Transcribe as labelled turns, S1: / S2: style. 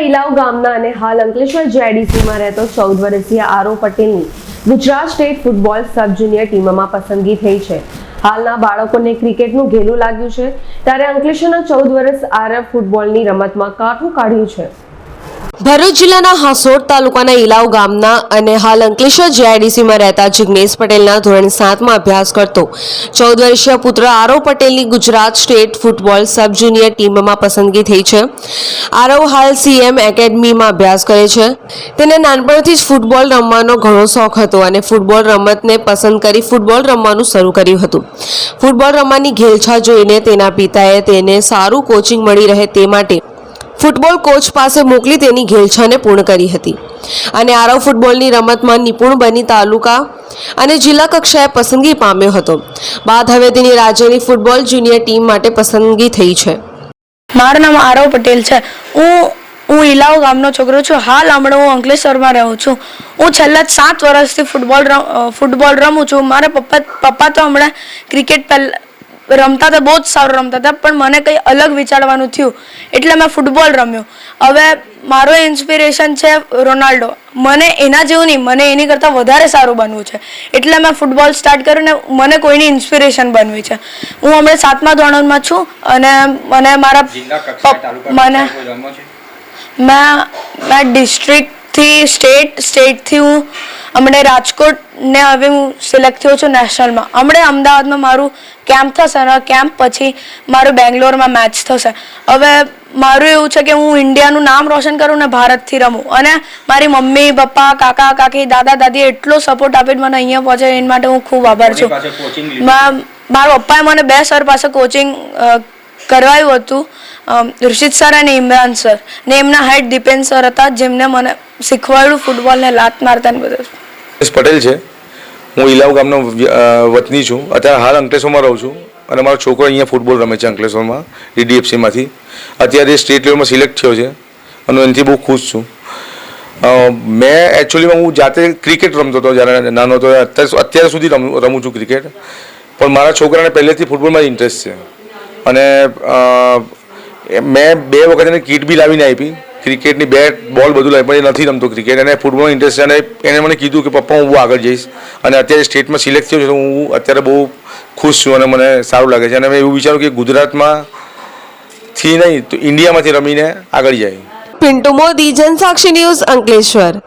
S1: ઇલાવ ગામના અને હાલ અંકલેશ્વર જેડીસીમાં રહેતો ચૌદ વર્ષીય આરો પટેલની Gujarat state football sub junior ટીમમાં પસંદગી થઈ છે. હાલના બાળકોને ક્રિકેટનું ઘેલું લાગ્યું છે. ત્યારે અંકલેશ્વરના ચૌદ વર્ષ આરવ ફૂટબોલની રમતમાં કાઠું કાઢ્યું છે. ભરૂચ જિલ્લાના હાસોડ તાલુકાના ઇલાવ ગામના અને હાલ અંકલેશ્વર જેઆઈડીસીમાં રહેતા જિગ્નેશ પટેલના ધોરણ સાતમાં અભ્યાસ કરતો. ચૌદ વર્ષીય પુત્ર આરવ પટેલની Gujarat state football sub junior ટીમમાં પસંદગી થઈ છે. આરવ હાલ સીએમ એકેડમીમાં અભ્યાસ કરે છે. તેને નાનપણથી જ ફૂટબોલ રમવાનો ઘણો શોખ હતો અને ફૂટબોલ રમતને પસંદ કરી ફૂટબોલ રમવાનું શરૂ કર્યું હતું. ફૂટબોલ રમવાની ઘેલછા જોઈને તેના પિતાએ તેને સારું કોચિંગ મળી રહે તે માટે ફૂટબોલ કોચ પાસે મોકલી તેની ઘેલછાને પૂર્ણ કરી હતી. અને આરવ ફૂટબોલની રમતમાં નિપુણ બની તાલુકા અને જિલ્લા કક્ષાએ પસંદગી પામ્યો હતો. બાદ હવે તેની રાજ્યની ફૂટબોલ જુનિયર ટીમ માટે પસંદગી થઈ છે.
S2: મારું નામ આરવ પટેલ છે. હું હું ઇલાવ ગામનો છોકરો છું. હાલ હમણાં હું અંકલેશ્વરમાં રહું છું. હું છેલ્લા સાત વર્ષથી ફૂટબોલ ફૂટબોલ રમું છું. મારા પપ્પા પપ્પા તો હમણાં ક્રિકેટ પહેલા રમતા હતા બહુ જ સારું રમતા હતા પણ મને કંઈ અલગ વિચારવાનું થયું. એટલે મેં ફૂટબોલ રમ્યો. હવે મારો ઇન્સ્પિરેશન છે રોનાલ્ડો. મને એના જેવું નહીં મને એની કરતાં વધારે સારું બનવું છે. એટલે મેં ફૂટબોલ સ્ટાર્ટ કર્યું ને મને કોઈની ઇન્સ્પિરેશન બનવી છે. હું હમણાં સાતમા ધોરણમાં છું અને મને મારા મને મેં મેં ડિસ્ટ્રિક્ટથી સ્ટેટ સ્ટેટથી હું હમણાં રાજકોટને હવે હું સિલેક્ટ થયો છું નેશનલમાં હમણાં અમદાવાદમાં મારું કેમ્પ થશે અને કેમ્પ પછી મારું બેંગ્લોરમાં મેચ થશે. હવે મારું એવું છે કે હું ઇન્ડિયાનું નામ રોશન કરું ને ભારતથી રમું. અને મારી મમ્મી પપ્પા કાકા કાકી દાદા દાદીએ એટલો સપોર્ટ આપીને મને અહીંયા પહોંચે એના માટે હું ખૂબ આભાર છું. મારા પપ્પાએ મને બે સર પાસે કોચિંગ કરવાયું હતું. ઋષિત સર અને ઇમરાન સર ને એમના હેડ દીપેન સર હતા જેમને મને શીખવાડ્યું ફૂટબોલને લાત મારતા ને બધું.
S3: પટેલ છે. હું ઇલાવ ગામનો વતની છું. અત્યારે હાલ અંકલેશ્વરમાં રહું છું. અને મારો છોકરો અહીંયા ફૂટબોલ રમે છે અંકલેશ્વરમાં, ડીડીએફસીમાંથી. અત્યારે સ્ટેટ લેવલમાં સિલેક્ટ થયો છે અને એનાથી બહુ ખુશ છું. મેં એકચ્યુઅલીમાં હું જાતે ક્રિકેટ રમતો હતો જ્યારે નાનો હતો. અત્યારે સુધી રમું છું ક્રિકેટ. પણ મારા છોકરાને પહેલેથી ફૂટબોલમાં ઇન્ટરેસ્ટ છે. અને મેં બે વખત એને કીટ બી લાવીને આપી. ક્રિકેટની બેટ બોલ બધું લઈ, પણ એ નથી રમતો ક્રિકેટ. અને ફૂટબોલમાં ઇન્ટરેસ્ટ અને એને મને કીધું કે, પપ્પા, હું આગળ જઈશ. અને અત્યારે સ્ટેટમાં સિલેક્ટ થયો છે, તો હું અત્યારે બહુ ખુશ છું અને મને સારું લાગે છે. અને મેં એવું વિચાર્યું કે ગુજરાતમાં થી નહીં, તો ઇન્ડિયામાંથી રમીને આગળ જાય.
S1: પિન્ટુ મોદી, જનસાક્ષી ન્યૂઝ અંકલેશ્વર.